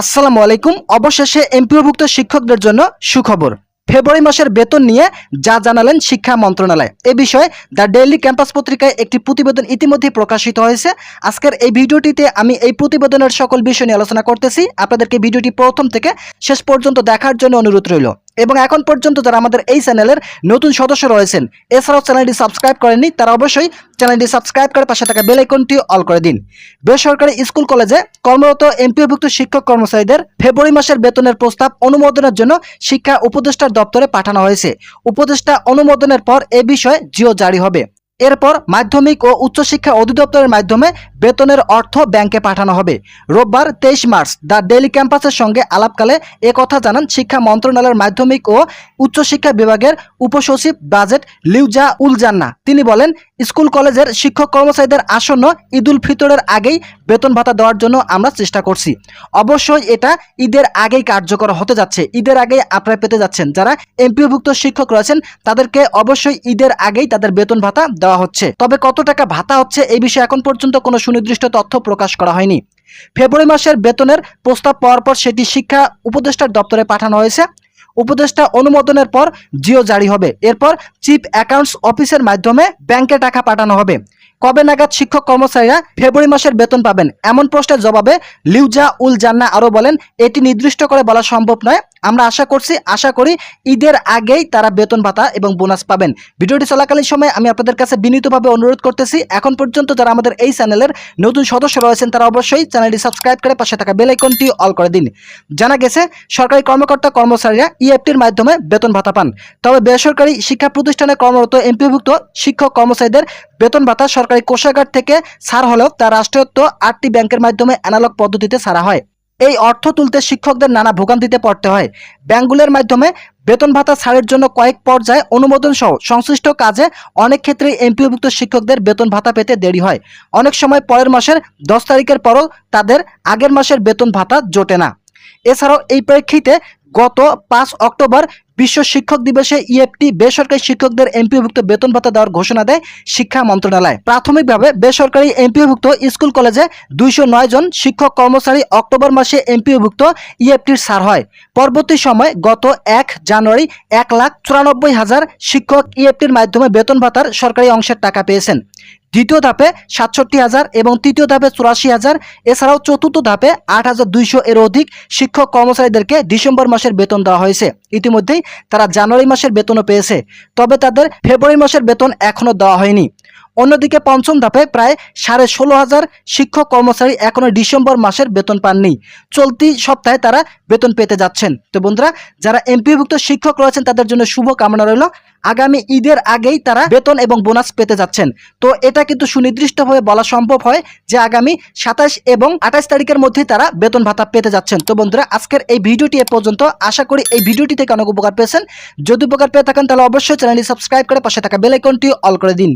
আসসালামু আলাইকুম। অবশেষে এমপিওভুক্ত শিক্ষকদের জন্য সুখবর। ফেব্রুয়ারি মাসের বেতন নিয়ে যা জানালেন শিক্ষা মন্ত্রণালয়। এ বিষয়ে দ্য ডেইলি ক্যাম্পাস পত্রিকায় একটি প্রতিবেদন ইতিমধ্যেই প্রকাশিত হয়েছে। আজকের এই ভিডিওটিতে আমি এই প্রতিবেদনের সকল বিষয় নিয়ে আলোচনা করতেছি। আপনাদেরকে ভিডিওটি প্রথম থেকে শেষ পর্যন্ত দেখার জন্য অনুরোধ রইল। এবং এখন পর্যন্ত যারা আমাদের এই চ্যানেলের নতুন সদস্য রয়েছেন, এছাড়াও চ্যানেলটি সাবস্ক্রাইব করেননি, তারা অবশ্যই চ্যানেলটি সাবস্ক্রাইব করে পাশে থাকা বেল অল করে দিন। বেসরকারি স্কুল কলেজে কর্মরত এমপিওভুক্ত শিক্ষক কর্মচারীদের ফেব্রুয়ারি মাসের বেতনের প্রস্তাব অনুমোদনের জন্য শিক্ষা উপদেষ্টার দপ্তরে পাঠানো হয়েছে। উপদেষ্টা অনুমোদনের পর এ বিষয়ে জিও জারি হবে। এরপর মাধ্যমিক ও উচ্চশিক্ষা অধিদপ্তরের মাধ্যমে বেতনের অর্থ ব্যাংকে পাঠানো হবে। রোববার তেইশ মার্চ, দ্য ডেলি ক্যাম্পাসের সঙ্গে আলাপকালে কথা জানান শিক্ষা মন্ত্রণালয়ের মাধ্যমিক ও উচ্চশিক্ষা বিভাগের উপসচিব বাজেট লিউজা উল জান্না তিনি বলেন, স্কুল কলেজের শিক্ষক কর্মচারীদের আসন্ন ঈদুল ফিতরের আগেই বেতন ভাতা দেওয়ার জন্য আমরা চেষ্টা করছি। অবশ্যই এটা ঈদের আগেই কার্যকর হতে যাচ্ছে। ঈদের আগেই আপনারা পেতে যাচ্ছেন। যারা এমপিওভুক্ত শিক্ষক রয়েছেন, তাদেরকে অবশ্যই ঈদের আগেই তাদের বেতন ভাতা দেওয়া হচ্ছে। তবে কত টাকা ভাতা হচ্ছে এই বিষয়ে এখন পর্যন্ত কোনো সুনির্দিষ্ট তথ্য প্রকাশ করা হয়নি। ফেব্রুয়ারি মাসের বেতনের প্রস্তাব পাওয়ার পর সেটি শিক্ষা উপদেষ্টার দপ্তরে পাঠানো হয়েছে। উপদেষ্টা অনুমোদনের পর জিও জারি হবে। এরপর চিফ অ্যাকাউন্টস অফিসের মাধ্যমে ব্যাংকে টাকা পাঠানো হবে। কবে নাগাদ শিক্ষক কর্মচারীরা ফেব্রুয়ারি মাসের বেতন পাবেন? এমন প্রশ্নের জবাবে লিউজা উল জান্না আরও বলেন, এটি নির্দিষ্ট করে বলা সম্ভব নয়। আমরা আশা করছি, আশা করি ঈদের আগেই তারা বেতন ভাতা এবং বোনাস পাবেন। ভিডিওটি চলাকালীন সময় আমি আপনাদের কাছে বিনীতভাবে অনুরোধ করতেছি, এখন পর্যন্ত যারা আমাদের এই চ্যানেলের নতুন সদস্য রয়েছেন, তারা অবশ্যই চ্যানেলটি সাবস্ক্রাইব করে পাশে থাকা বেল আইকনটি অল করে দিন। জানা গেছে, সরকারি কর্মকর্তা কর্মচারীরা ইএফটির মাধ্যমে বেতন ভাতা পান। তবে বেসরকারি শিক্ষা প্রতিষ্ঠানে কর্মরত এমপিভুক্ত শিক্ষক কর্মচারীদের বেতন ভাতা সরকারি কোষাগার থেকে ছাড় হলেও তা রাষ্ট্রায়ত্ত আটটি ব্যাংকের মাধ্যমে অ্যানালগ পদ্ধতিতে ছাড়া হয়। এই অর্থ তুলতে শিক্ষকদের নানা ভোগান্তিতে পড়তে হয়। ব্যাঙ্কগুলোর মাধ্যমে বেতন ভাতা ছাড়ের জন্য কয়েক পর্যায়ে অনুমোদন সহ সংশ্লিষ্ট কাজে অনেক ক্ষেত্রে এমপিওভুক্ত শিক্ষকদের বেতন ভাতা পেতে দেরি হয়। অনেক সময় পরের মাসের দশ তারিখের পরও তাদের আগের মাসের বেতন ভাতা জোটে না। এছাড়াও এই প্রেক্ষিতে গত পাঁচ অক্টোবর বিশ্ব শিক্ষক দিবসে ইএফটি বেসরকারি শিক্ষকদের এমপিওভুক্ত বেতন ভাতা দেওয়ার ঘোষণা দেয় শিক্ষা মন্ত্রণালয়। প্রাথমিকভাবে বেসরকারি এমপিওভুক্ত স্কুল কলেজে দুইশো নয় জন শিক্ষক কর্মচারী অক্টোবর মাসে এমপিওভুক্ত ইএফটির ছাড় হয়। পরবর্তী সময় গত এক জানুয়ারি এক লাখ চুরানব্বই হাজার শিক্ষক ইএফটির মাধ্যমে বেতন ভাতার সরকারি অংশের টাকা পেয়েছেন। দ্বিতীয় ধাপে সাতষট্টি হাজার এবং তৃতীয় ধাপে চুরাশি হাজার। এছাড়াও চতুর্থ ধাপে আট হাজার দুইশো এর অধিক শিক্ষক কর্মচারীদেরকে ডিসেম্বর মাসের বেতন দেওয়া হয়েছে। ইতিমধ্যেই তারা জানুয়ারি মাসের বেতনও পেয়েছে। তবে তাদের ফেব্রুয়ারি মাসের বেতন এখনও দেওয়া হয়নি। অন্যদিকে পঞ্চম ধাপে প্রায় সাড়ে ষোলো হাজার শিক্ষক কর্মচারী এখনও ডিসেম্বর মাসের বেতন পাননি। চলতি সপ্তাহে তারা বেতন পেতে যাচ্ছেন। তো বন্ধুরা, যারা এমপিভুক্ত শিক্ষক রয়েছেন, তাদের জন্য শুভ কামনা রইল। আগামী ঈদের আগেই তারা বেতন এবং বোনাস পেতে যাচ্ছেন। তো এটা কিন্তু সুনির্দিষ্টভাবে বলা সম্ভব হয় যে আগামী সাতাশ এবং আঠাশ তারিখের মধ্যে তারা বেতন ভাতা পেতে যাচ্ছেন। তো বন্ধুরা, আজকের এই ভিডিওটি এ পর্যন্ত। আশা করি এই ভিডিওটি থেকে অনেক উপকার পেয়েছেন। যদি উপকার পেয়ে থাকেন, তাহলে অবশ্যই চ্যানেলটি সাবস্ক্রাইব করে পাশে থাকা বেল আইকনটি অল করে দিন।